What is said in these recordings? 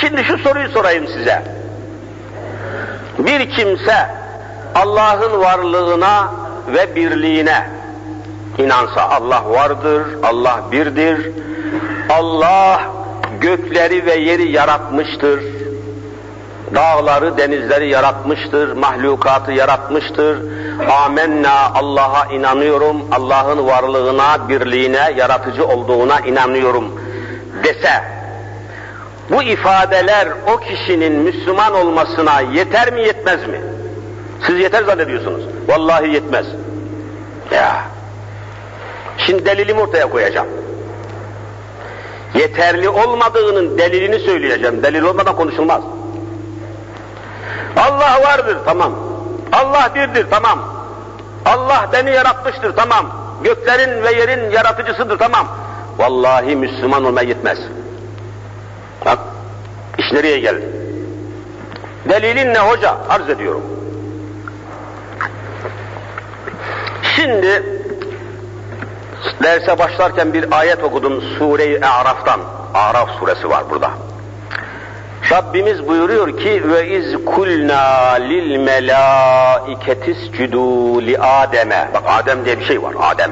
Şimdi şu soruyu sorayım size. Bir kimse Allah'ın varlığına ve birliğine inansa Allah vardır, Allah birdir, Allah gökleri ve yeri yaratmıştır, dağları, denizleri yaratmıştır, mahlukatı yaratmıştır. Amenna Allah'a inanıyorum, Allah'ın varlığına, birliğine, yaratıcı olduğuna inanıyorum dese, bu ifadeler o kişinin Müslüman olmasına yeter mi yetmez mi? Siz yeter zannediyorsunuz. Vallahi yetmez. Ya. Şimdi delilimi ortaya koyacağım. Yeterli olmadığının delilini söyleyeceğim. Delil olmadan konuşulmaz. Allah vardır tamam. Allah birdir tamam. Allah beni yaratmıştır tamam. Göklerin ve yerin yaratıcısıdır tamam. Vallahi Müslüman olmaya yetmez. İş nereye geldi? Delilin ne hoca? Arz ediyorum. Şimdi derse başlarken bir ayet okudum Sure-i A'raf'tan. Araf suresi var burada. Rabbimiz buyuruyor ki ve iz kulna lil melaiketi iscudu li Adem'e. Bak Adem diye bir şey var. Adem.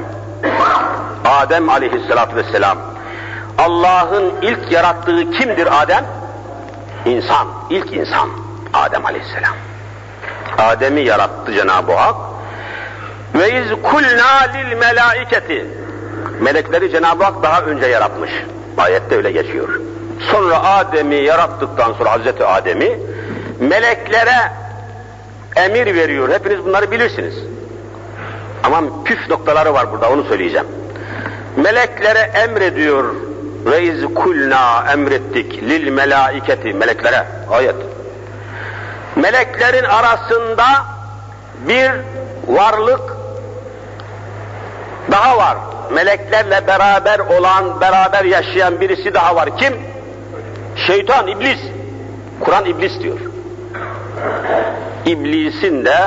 Adem aleyhissalatü vesselam. Allah'ın ilk yarattığı kimdir Adem? İnsan. ilk insan. Adem aleyhisselam. Adem'i yarattı Cenab-ı Hak. Ve iz kulna lil melaiketi. Melekleri Cenab-ı Hak daha önce yaratmış. Ayette öyle geçiyor. Sonra Adem'i yarattıktan sonra Hazreti Adem'i meleklere emir veriyor. Hepiniz bunları bilirsiniz. Ama püf noktaları var burada onu söyleyeceğim. Meleklere emrediyor. Ve iz kulna emrettik lil melaiketi meleklere ayet. Meleklerin arasında bir varlık daha var. Meleklerle beraber olan, beraber yaşayan birisi daha var. Kim? Şeytan, iblis. Kur'an iblis diyor. İblisin de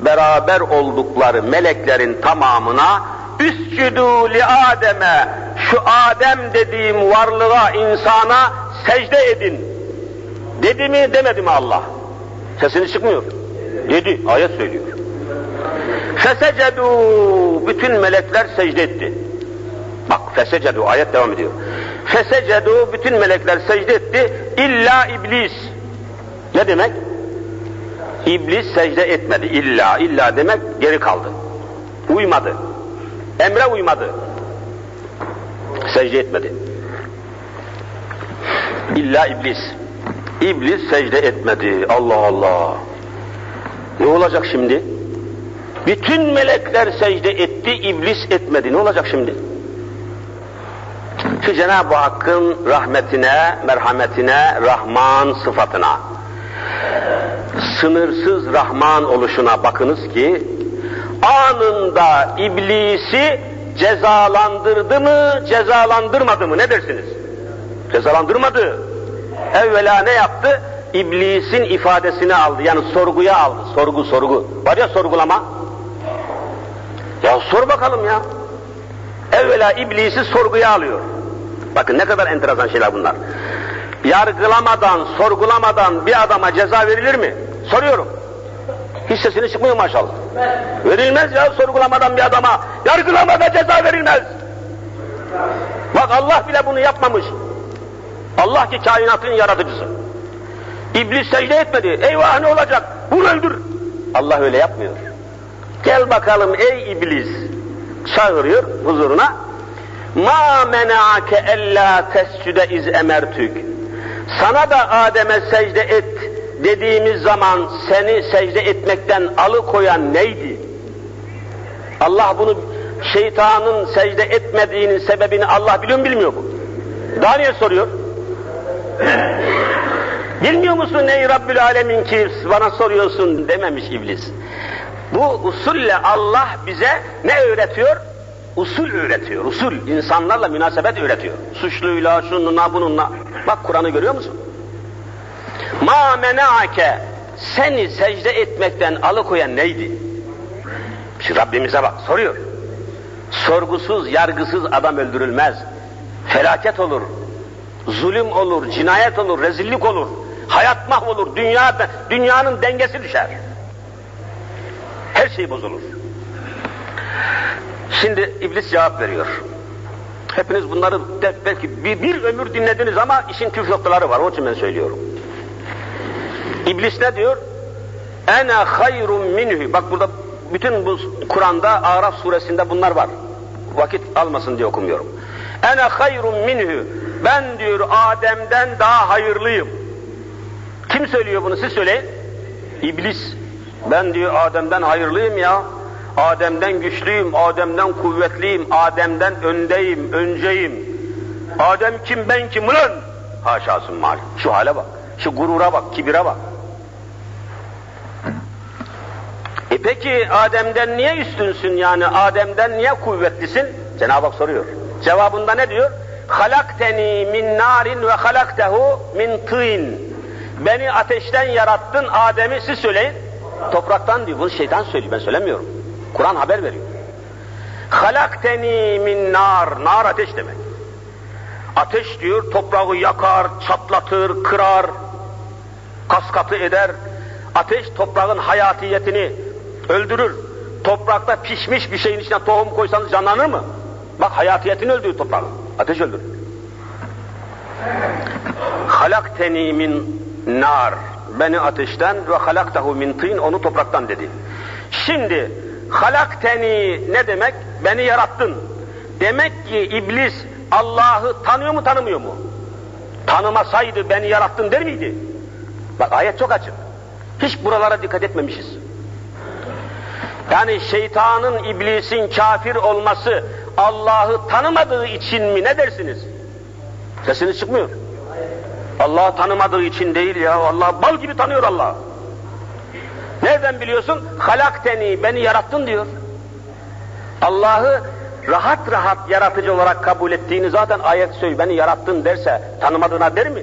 beraber oldukları meleklerin tamamına üscüdü li Adem'e şu Adem dediğim varlığa, insana secde edin. Dedi mi demedi mi Allah? Sesini çıkmıyor. Dedi, ayet söylüyor. Fesecedu bütün melekler secde etti. Bak fesecedu ayet devam ediyor. Fesecedu bütün melekler secde etti illa iblis. Ne demek? İblis secde etmedi. İlla illa demek geri kaldı. Uymadı. Emre uymadı. Secde etmedi. İlla iblis. İblis secde etmedi. Allah Allah. Ne olacak şimdi? Bütün melekler secde etti, iblis etmedi. Ne olacak şimdi? Şu Cenab-ı Hakk'ın rahmetine, merhametine, Rahman sıfatına, sınırsız Rahman oluşuna bakınız ki, anında iblisi cezalandırdı mı, cezalandırmadı mı? Ne dersiniz? Cezalandırmadı. Evvela ne yaptı? İblisin ifadesini aldı. Yani sorguya aldı. Sorgu sorgu. Var ya sorgulama. Ya sor bakalım ya. Evvela iblisi sorguya alıyor. Bakın ne kadar enteresan şeyler bunlar. Yargılamadan, sorgulamadan bir adama ceza verilir mi? Soruyorum. Hiç sesini çıkmıyor maşallah. Verilmez ya sorgulamadan bir adama. Yargılamada ceza verilmez. Bak Allah bile bunu yapmamış. Allah ki kainatın yaratıcısı. İblis secde etmedi. Eyvah ne olacak? Vur öldür. Allah öyle yapmıyor. Gel bakalım ey iblis. Çağırıyor huzuruna. Ma mena'ake ella tescüde iz emertük. Sana da Adem'e secde et dediğimiz zaman seni secde etmekten alıkoyan neydi? Allah bunu şeytanın secde etmediğinin sebebini Allah biliyor mu bilmiyor mu? Daha niye soruyor? Bilmiyor musun ey Rabbül Alemin ki bana soruyorsun dememiş iblis. Bu usulle Allah bize ne öğretiyor? Usul öğretiyor, usul. insanlarla münasebet öğretiyor. Suçluyla, şununla, bununla. Bak Kur'an'ı görüyor musun? Ma menaake seni secde etmekten alıkoyan neydi? Şimdi Rabbimize bak, soruyor. Sorgusuz, yargısız adam öldürülmez. Felaket olur. Zulüm olur, cinayet olur, rezillik olur. Hayat mahvolur, dünya, dünyanın dengesi düşer. Her şey bozulur. Şimdi iblis cevap veriyor. Hepiniz bunları belki bir, bir ömür dinlediniz ama işin tüf noktaları var. Onun için ben söylüyorum. İblis ne diyor? Ene hayrun minhu. Bak burada bütün bu Kur'an'da Araf suresinde bunlar var. Vakit almasın diye okumuyorum. Ene hayrun minhu. Ben diyor Adem'den daha hayırlıyım. Kim söylüyor bunu siz söyleyin. İblis. Ben diyor Adem'den hayırlıyım ya. Adem'den güçlüyüm, Adem'den kuvvetliyim, Adem'den öndeyim, önceyim. Adem kim ben kim ulan? Haşasın mal. Şu hale bak, şu gurura bak, kibire bak. E peki Adem'den niye üstünsün yani Adem'den niye kuvvetlisin? Cenab-ı Hak soruyor. Cevabında ne diyor? Halakteni min narin ve halaktehu min tîn. Beni ateşten yarattın, Adem'i siz söyleyin. Topraktan diyor. Bunu şeytan söylüyor, ben söylemiyorum. Kur'an haber veriyor. Halakteni min nar. Nar ateş demek. Ateş diyor toprağı yakar, çatlatır, kırar, kaskatı eder. Ateş toprağın hayatiyetini öldürür. Toprakta pişmiş bir şeyin içine tohum koysanız canlanır mı? Bak hayatiyetini öldürür toprağın. Ateş öldürür. Halakteni min nar. Beni ateşten ve halaktahu min tin onu topraktan dedi. Şimdi halakteni ne demek? Beni yarattın. Demek ki iblis Allah'ı tanıyor mu tanımıyor mu? Tanımasaydı beni yarattın der miydi? Bak ayet çok açık. Hiç buralara dikkat etmemişiz. Yani şeytanın, iblisin kafir olması Allah'ı tanımadığı için mi ne dersiniz? Sesiniz çıkmıyor. Allah'ı tanımadığı için değil ya. Allah bal gibi tanıyor Allah. Nereden biliyorsun? Halakteni, beni yarattın diyor. Allah'ı rahat rahat yaratıcı olarak kabul ettiğini zaten ayet söylüyor. Beni yarattın derse tanımadığına der mi?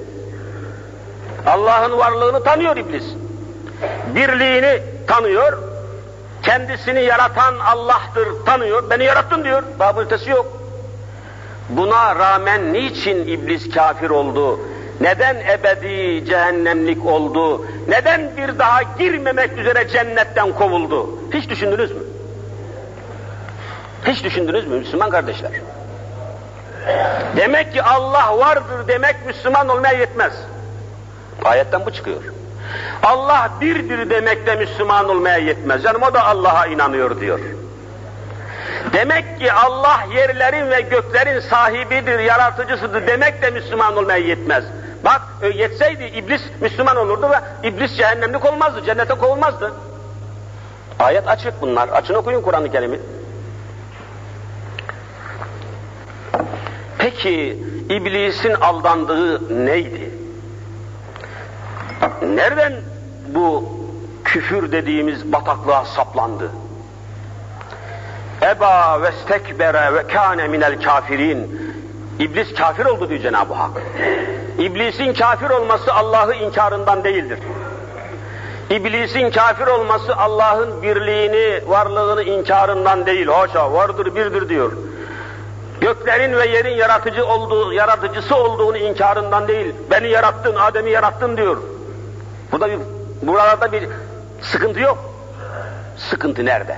Allah'ın varlığını tanıyor iblis. Birliğini tanıyor. Kendisini yaratan Allah'tır tanıyor. Beni yarattın diyor. Daha ötesi yok. Buna rağmen niçin iblis kafir oldu? Neden ebedi cehennemlik oldu? Neden bir daha girmemek üzere cennetten kovuldu? Hiç düşündünüz mü? Hiç düşündünüz mü Müslüman kardeşler? Demek ki Allah vardır demek Müslüman olmaya yetmez. Ayetten bu çıkıyor. Allah birdir demek de Müslüman olmaya yetmez. Canım o da Allah'a inanıyor diyor. Demek ki Allah yerlerin ve göklerin sahibidir, yaratıcısıdır demek de Müslüman olmaya yetmez. Bak yetseydi iblis Müslüman olurdu ve iblis cehennemlik olmazdı, cennete kovulmazdı. Ayet açık bunlar. Açın okuyun Kur'an-ı Kerim'i. Peki iblisin aldandığı neydi? Nereden bu küfür dediğimiz bataklığa saplandı? Eba ve stekbere ve kâne minel kafirin. İblis kafir oldu diyor Cenab-ı Hak. İblisin kafir olması Allah'ı inkarından değildir. İblisin kafir olması Allah'ın birliğini, varlığını inkarından değil. Haşa vardır birdir diyor. Göklerin ve yerin yaratıcı olduğu, yaratıcısı olduğunu inkarından değil. Beni yarattın, Adem'i yarattın diyor. Burada bir, buralarda bir sıkıntı yok. Sıkıntı nerede?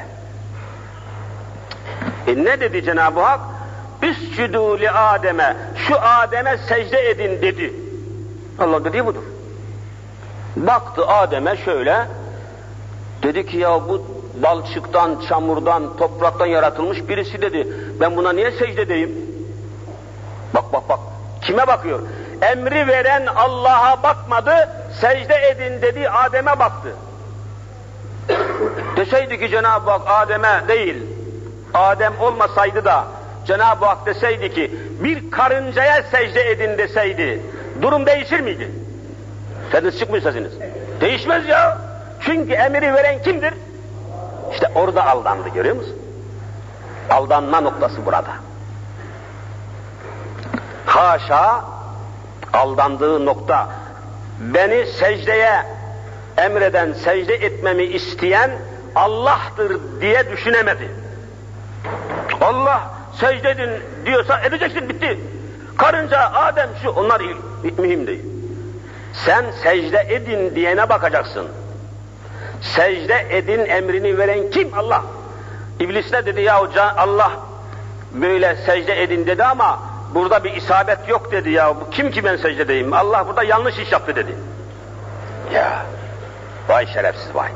E ne dedi Cenab-ı Hak? Üscüdû li Adem'e, şu Adem'e secde edin dedi. Allah dediği budur. Baktı Adem'e şöyle, dedi ki ya bu balçıktan, çamurdan, topraktan yaratılmış birisi dedi. Ben buna niye secde edeyim? Bak bak bak. Kime bakıyor? Emri veren Allah'a bakmadı, secde edin dedi Adem'e baktı. Deseydi ki Cenab-ı Hak Adem'e değil, Adem olmasaydı da Cenab-ı Hak deseydi ki bir karıncaya secde edin deseydi durum değişir miydi? Sesiniz çıkmıyor sesiniz. Değişmez ya. Çünkü emri veren kimdir? İşte orada aldandı görüyor musun? Aldanma noktası burada. Haşa aldandığı nokta beni secdeye emreden, secde etmemi isteyen Allah'tır diye düşünemedi. Allah secde edin diyorsa edeceksin bitti. Karınca, Adem şu onlar mühim değil. Sen secde edin diyene bakacaksın. Secde edin emrini veren kim? Allah. İblis ne dedi ya hoca? Allah böyle secde edin dedi ama burada bir isabet yok dedi ya. Bu kim ki ben secde edeyim? Allah burada yanlış iş yaptı dedi. Ya vay şerefsiz vay.